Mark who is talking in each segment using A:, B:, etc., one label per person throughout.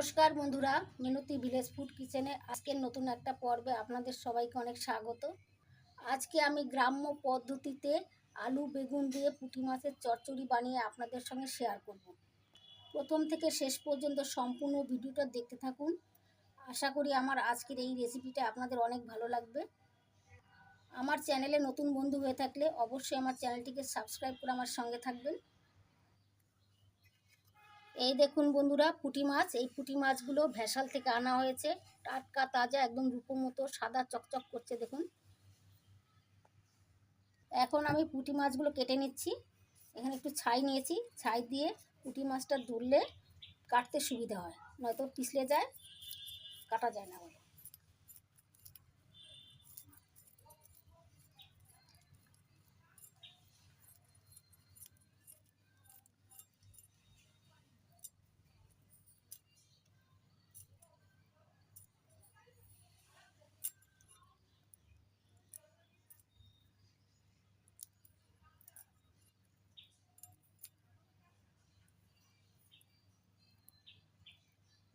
A: নমস্কার বন্ধুরা, মিনতি village food কিচেনে আজকের নতুন একটা পর্বে আপনাদের সবাইকে অনেক স্বাগত। আজকে আমি গ্রাম্য পদ্ধতিতে আলু, বেগুন দিয়ে পুঁটি মাছের চচ্চড়ি বানিয়ে আপনাদের সঙ্গে শেয়ার করব। প্রথম থেকে শেষ পর্যন্ত সম্পূর্ণ ভিডিওটা দেখতে থাকুন। আশা করি আমার আজকের এই রেসিপিটা আপনাদের অনেক ভালো লাগবে। আমার চ্যানেলে নতুন বন্ধু হয়ে থাকলে অবশ্যই আমার চ্যানেলটিকে সাবস্ক্রাইব করে আমার সঙ্গে থাকবেন। এই দেখুন বন্ধুরা, পুটি মাছ। এই পুঁটি মাছগুলো ভেসাল থেকে আনা হয়েছে। টাটকা, তাজা, একদম রূপোর মতো, সাদা, চকচক করছে, দেখুন। এখন আমি পুঁটি মাছগুলো কেটে নিচ্ছি। এখানে একটু ছাই নিয়েছি। ছাই দিয়ে পুটি মাছটা ধরলে কাটতে সুবিধা হয়। নয়তো পিছলে যায়, কাটা যায় না বলে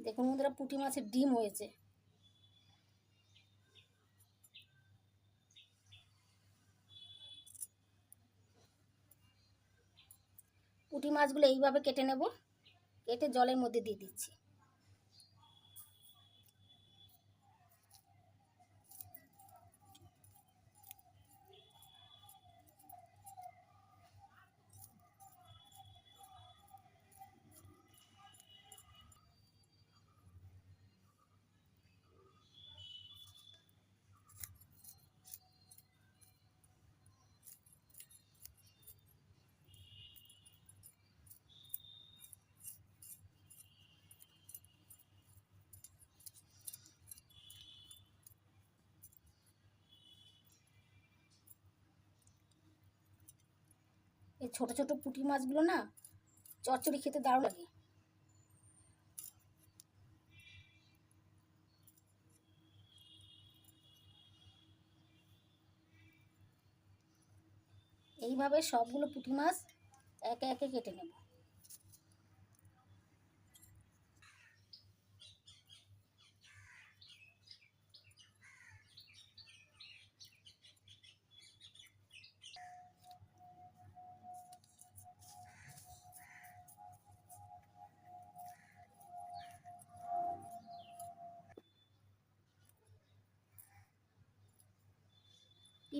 A: দেখুন বন্ধুরা, পুঁটি মাছের ডিম হয়েছে। পুঁটি মাছগুলো এইভাবে কেটে নেব, কেটে জলের মধ্যে দিয়ে দিচ্ছি। ছোট ছোট পুঁটি মাছগুলো না, চচ্চড়ি খেতে দারুণ লাগে। এইভাবে সবগুলো পুঁটি মাছ একে একে কেটে নেব।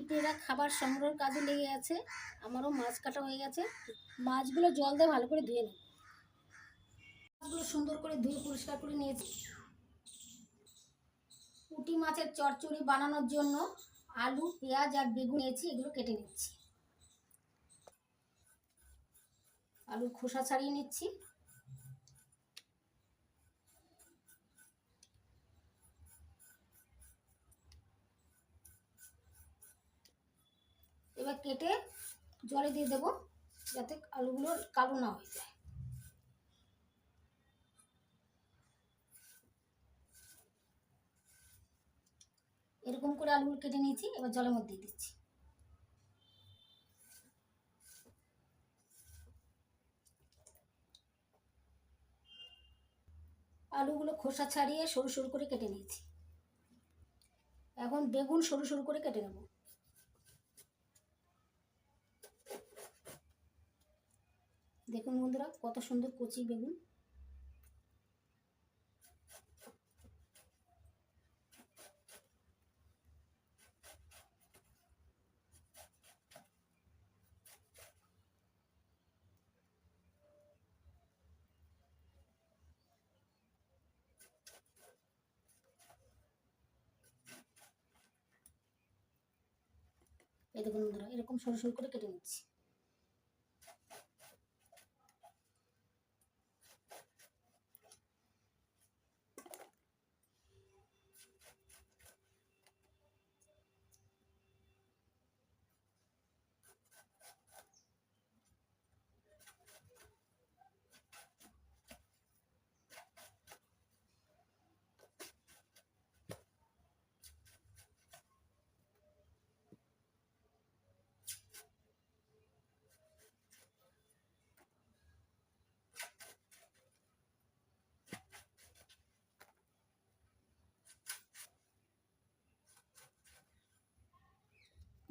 A: পিঁপড়েরা খাবার সংগ্রহের কাজে লেগে আছে আমারও মাছ কাটা হয়ে গেছে। মাছগুলো জল দিয়ে ভালো করে ধুয়ে নেব। মাছগুলো সুন্দর করে ধুয়ে পরিষ্কার করে নিয়েছি। পুঁটি মাছের চচ্চড়ি বানানোর জন্য আলু, পেঁয়াজ আর বেগুন নিয়েছি, এগুলো কেটে নিচ্ছি। আলুর খোসা ছাড়িয়ে নিচ্ছি। কেটে জলে দিয়ে দেবো যাতে আলুগুলো কালো না হয়ে যায়। এরকম করে আলুগুলো কেটে নিয়েছি, এবার জলের মধ্যে দিচ্ছি। আলুগুলো খোসা ছাড়িয়ে সরু সরু করে কেটে নিয়েছি। এখন বেগুন সরু সরু করে কেটে নেব। দেখুন বন্ধুরা, কত সুন্দর কচি বেগুন। এই দেখুন বন্ধুরা, এরকম সরু সরু করে কেটে নিচ্ছি।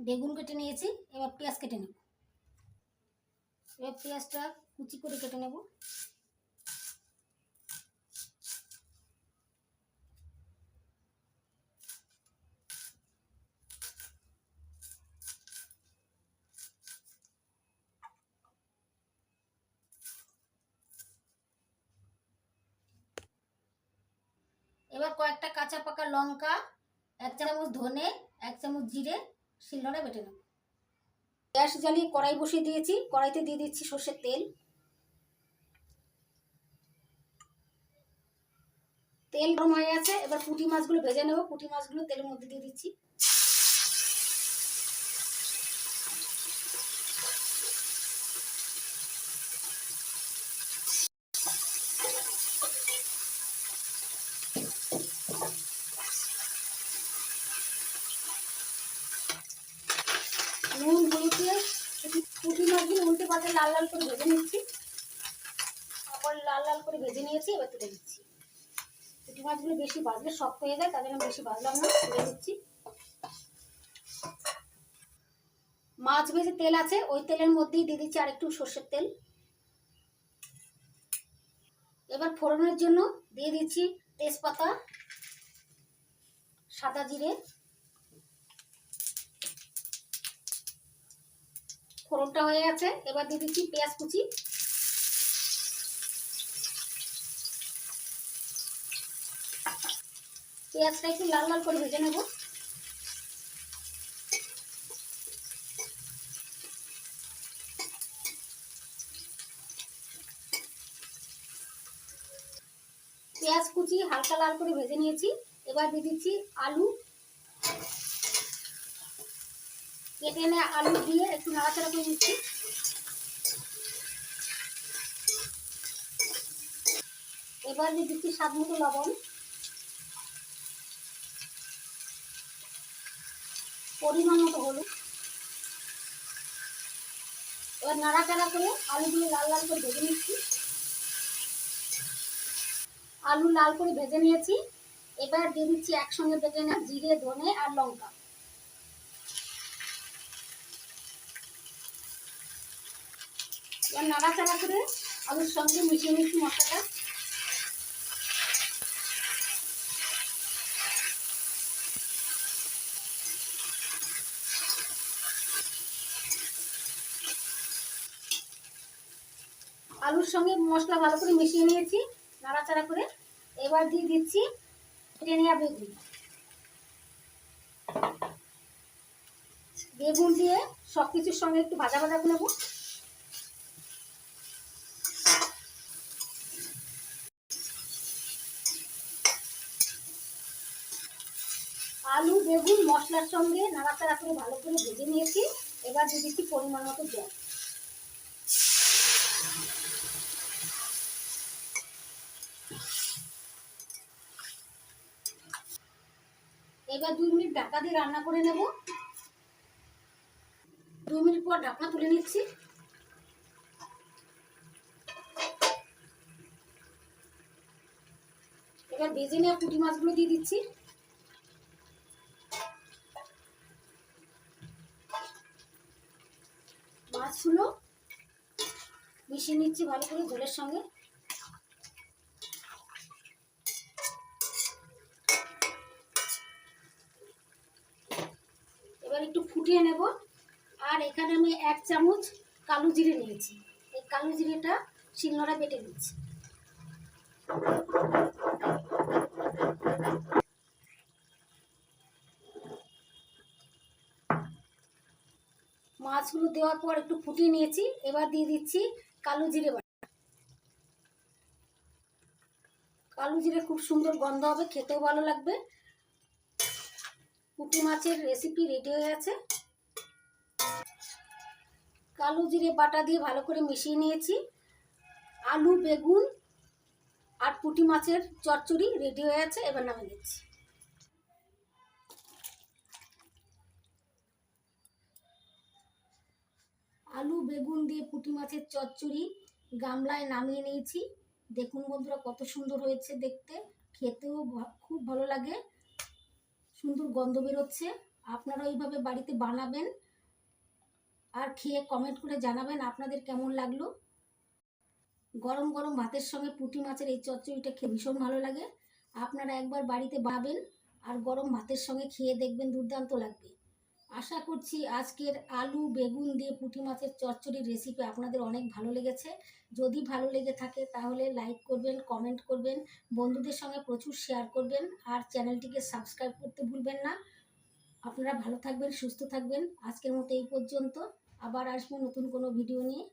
A: বেগুন কেটে নিয়েছি, এবার পেঁয়াজ কেটে নেব। এবার পেঁয়াজটা কুচি করে কেটে নেব। এবার কয়েকটা কাঁচা পাকা লঙ্কা, এক চামচ ধনে, এক চামচ জিরে শিলনোড়ে বেটে নেব। গ্যাস জ্বালিয়ে কড়াই বসিয়ে দিয়েছি। কড়াইতে দিয়ে দিচ্ছি সর্ষের তেল। তেল গরম হয়ে গেছে। এবার পুঁটি মাছগুলো ভেজে নেব। পুঁটি মাছগুলো তেলের মধ্যে দিয়ে দিচ্ছি নুন হলুদ দিয়ে পুঁটি মাছগুলো উল্টে পাল্টে লাল লাল করে ভেজে নিচ্ছি। আবার লাল লাল করে ভেজে নিয়েছি, এবার তুলে দিচ্ছি পুঁটি মাছগুলো বেশি ভাজলে শক্ত হয়ে যায়, তার জন্য বেশি ভাজলাম না, তুলে দিচ্ছি মাছ ভেজে তেল আছে, ওই তেলের মধ্যেই দিয়ে দিচ্ছি আরেকটু সর্ষের তেল। এবার ফোড়নের জন্য দিয়ে দিচ্ছি তেজপাতা, সাদা জিরে ফোড়নটা হয়ে গেছে। এবার দিয়ে দিচ্ছি পেঁয়াজ কুচি। পেঁয়াজটা একটু লাল লাল করে ভেজে নেব। পেঁয়াজ কুচি হালকা লাল করে ভেজে নিয়েছি। এবার দিয়ে দিচ্ছি আলু। কেটে এনে আলু দিয়ে একটু নাড়াচাড়া করে দিচ্ছি এবার দিয়ে দিচ্ছি স্বাদ মতো লবণ। পরিমাণ মতো হলুদ। এবার নাড়াচাড়া করে আলুগুলো লাল লাল করে ভেজে নিচ্ছি। আলু লাল করে ভেজে নিয়েছি। এবার দিয়ে দিচ্ছি একসঙ্গে বেটে না জিরে, ধনে আর লঙ্কা। এবার নাড়াচাড়া করে আলুর সঙ্গে মিশিয়ে নিচ্ছি মশলাটা। আলুর সঙ্গে মশলা ভালো করে মিশিয়ে নিয়েছি নাড়াচাড়া করে। এবার দিয়ে দিচ্ছি কেটে নেওয়া বেগুন। বেগুন দিয়ে সব কিছুর সঙ্গে একটু ভাজা ভাজা করে নেব আলু বেগুন মশলার সঙ্গে নাড়াচাড়া করে ভালো করে ভেজে নিয়েছি। এবার দিয়ে দিচ্ছি পরিমাণ মতো জল। এবার দুই মিনিট ঢাকা দিয়ে রান্না করে নেব। দুই মিনিট পর ঢাকনা তুলে নিচ্ছি। এবার ভেজে নেওয়া পুঁটি মাছগুলো দিয়ে দিচ্ছি মাছগুলো মিশিয়ে নিচ্ছি ভালো করে ঝোলের সঙ্গে। এবার একটু ফুটিয়ে নেব। আর এখানে আমি এক চামচ কালো জিরে নিয়েছি। এই কালো জিরেটা শিলনোড়া বেটে দিচ্ছি মাছগুলো দেওয়ার পর একটু ফুটিয়ে নিয়েছি, এবার দিয়ে দিচ্ছি কালো জিরে বাটা। কালো জিরে খুব সুন্দর গন্ধ হবে, খেতেও ভালো লাগবে। পুঁটি মাছের রেসিপি রেডি হয়ে গেছে। কালো জিরে বাটা দিয়ে ভালো করে মিশিয়ে নিয়েছি। আলু, বেগুন আর পুঁটি মাছের চচ্চড়ি রেডি হয়ে আছে এবার নামে দিচ্ছি। আলু, বেগুন দিয়ে পুঁটি মাছের চচ্চড়ি গামলায় নামিয়ে নিয়েছি। দেখুন বন্ধুরা, কত সুন্দর হয়েছে দেখতে। খেতেও খুব ভালো লাগে। সুন্দর গন্ধ বেরোচ্ছে। আপনারা ওইভাবে বাড়িতে বানাবেন আর খেয়ে কমেন্ট করে জানাবেন আপনাদের কেমন লাগল। গরম গরম ভাতের সঙ্গে পুঁটি মাছের এই চচ্চড়িটা খেয়ে ভীষণ ভালো লাগে। আপনারা একবার বাড়িতে বানাবেন আর গরম ভাতের সঙ্গে খেয়ে দেখবেন দুর্দান্ত লাগবে। আশা করছি আজকের আলু, বেগুন দিয়ে পুঁটি মাছের চচ্চড়ির রেসিপি আপনাদের অনেক ভালো লেগেছে। যদি ভালো লেগে থাকে তাহলে লাইক করবেন কমেন্ট করবেন, বন্ধুদের সঙ্গে প্রচুর শেয়ার করবেন আর চ্যানেলটিকে সাবস্ক্রাইব করতে ভুলবেন না। আপনারা ভালো থাকবেন, সুস্থ থাকবেন। আজকের মতো এই পর্যন্ত। আবার আসব নতুন কোনো ভিডিও নিয়ে।